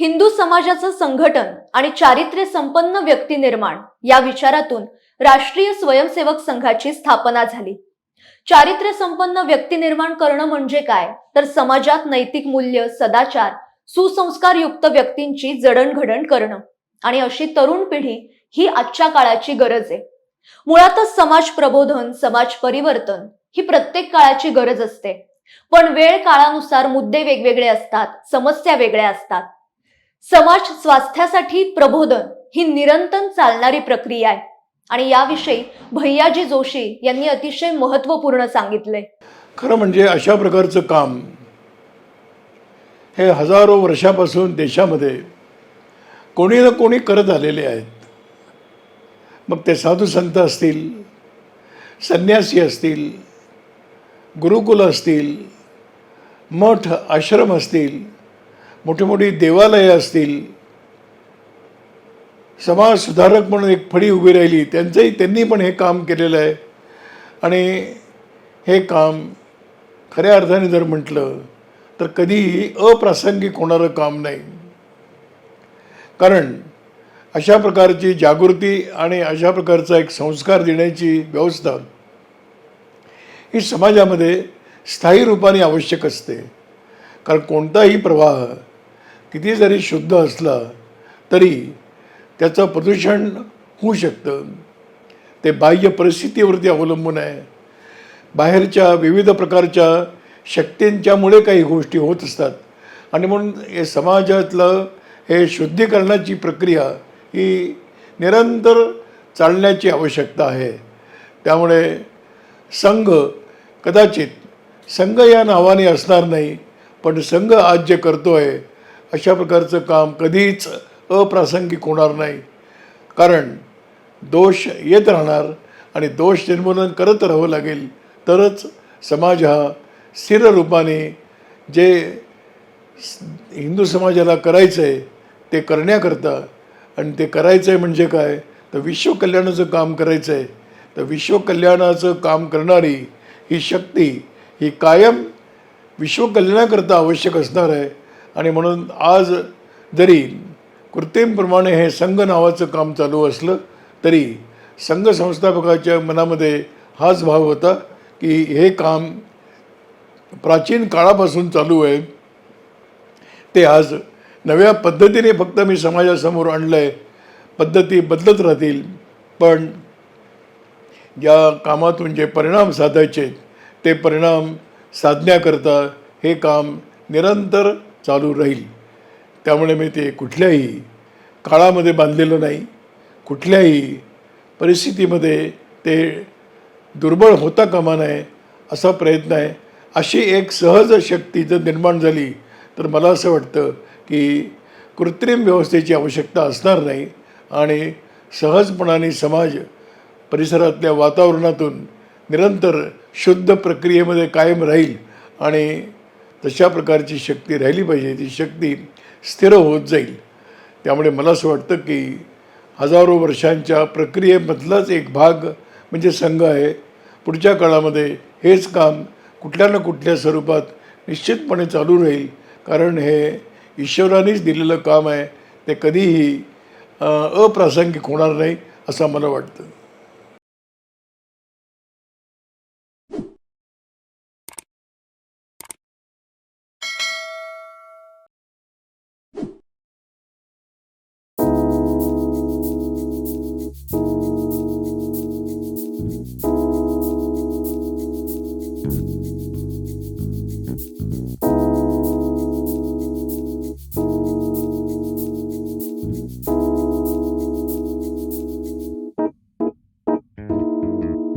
हिंदू समाजाचं संघटन आणि चारित्र्य संपन्न व्यक्ती निर्माण या विचारातून राष्ट्रीय स्वयंसेवक संघाची स्थापना झाली. चारित्र्य संपन्न व्यक्ती निर्माण करणं म्हणजे काय? तर समाजात नैतिक मूल्य सदाचार सुसंस्कारयुक्त व्यक्तींची जडणघडण करणं. आणि अशी तरुण पिढी ही आजच्या काळाची गरज आहे. मुळातच समाज प्रबोधन समाज परिवर्तन ही प्रत्येक काळाची गरज असते. पण वेळ काळानुसार मुद्दे वेगवेगळे असतात समस्या वेगळ्या असतात. समाज स्वास्थ्यासाठी प्रबोधन ही निरंतर चालणारी प्रक्रिया आहे. आणि याविषयी भैयाजी जोशी यांनी अतिशय महत्त्वपूर्ण सांगितले खरं म्हणजे अशा प्रकारचं काम हे हजारो वर्षापासून देशामध्ये कोणी ना कोणी करत आलेले आहेत. मग ते साधू संत असतील संन्यासी असतील गुरुकुल असतील मठ आश्रम असतील मोठी मोठी देवालयं असतील समाज सुधारक म्हणून एक फळी उभी राहिली त्यांचंही त्यांनी पण हे काम केलेलं आहे. आणि हे काम खऱ्या अर्थाने जर म्हटलं तर कधीही अप्रासंगिक होणारं काम नाही. कारण अशा प्रकारची जागृती आणि अशा प्रकारचा एक संस्कार देण्याची व्यवस्था ही समाजामध्ये स्थायी रूपाने आवश्यक असते. कारण कोणताही प्रवाह किती जरी शुद्ध असला तरी त्याचं प्रदूषण होऊ शकतं. ते बाह्य परिस्थितीवरती अवलंबून आहे. बाहेरच्या विविध प्रकारच्या शक्तींच्यामुळे काही गोष्टी होत असतात. आणि म्हणून हे समाजातलं हे शुद्धीकरणाची प्रक्रिया ही निरंतर चालण्याची आवश्यकता आहे. त्यामुळे संघ कदाचित संघ या नावाने असणार नाही पण संघ आज जे करतो आहे अशा प्रकारचं काम कधीच अप्रासंगिक होणार नाही. कारण दोष येत राहणार आणि दोष निर्मूलन करत राहावं लागेल. तरच समाज हा स्थिर रूपाने जे हिंदू समाजाला करायचं आहे ते करण्याकरता आणि ते करायचं आहे म्हणजे काय? तर विश्वकल्याणाचं काम करायचं आहे तर विश्वकल्याणाचं काम करणारी ही शक्ती ही कायम विश्वकल्याणाकरता आवश्यक असणार आहे. आणि म्हणून आज जरी कृत्रिमप्रमाणे हे संघ नावाचं काम चालू असलं तरी संघ संस्थापकाच्या मनामध्ये हाच भाव होता की हे काम प्राचीन काळापासून चालू आहे. ते आज नव्या पद्धतीने फक्त मी समाजासमोर आणलं आहे पद्धती बदलत राहतील. पण या कामातून जे परिणाम साधायचे ते परिणाम साधण्याकरता हे काम निरंतर चालू राहील. त्यामुळे मी ते कुठल्याही काळामध्ये बांधलेलं नाही. कुठल्याही परिस्थितीमध्ये ते दुर्बळ होता कामा नये असा प्रयत्न आहे. अशी एक सहज शक्ती जर निर्माण झाली तर मला असं वाटतं की कृत्रिम व्यवस्थेची आवश्यकता असणार नाही आणि सहजपणाने समाज परिसरातल्या वातावरणातून निरंतर शुद्ध प्रक्रियेमध्ये कायम राहील आणि तशा प्रकारची शक्ती राहिली पाहिजे ती शक्ती स्थिर होत जाईल. त्यामुळे मला असं वाटतं की हजारो वर्षांच्या प्रक्रियेमधलाच एक भाग म्हणजे संघ आहे. पुढच्या काळामध्ये हेच काम कुठल्या ना कुठल्या स्वरूपात निश्चितपणे चालू राहील. कारण हे ईश्वरानेच दिलेलं काम आहे. ते कधीही अप्रासंगिक होणार नाही असं मला वाटतं.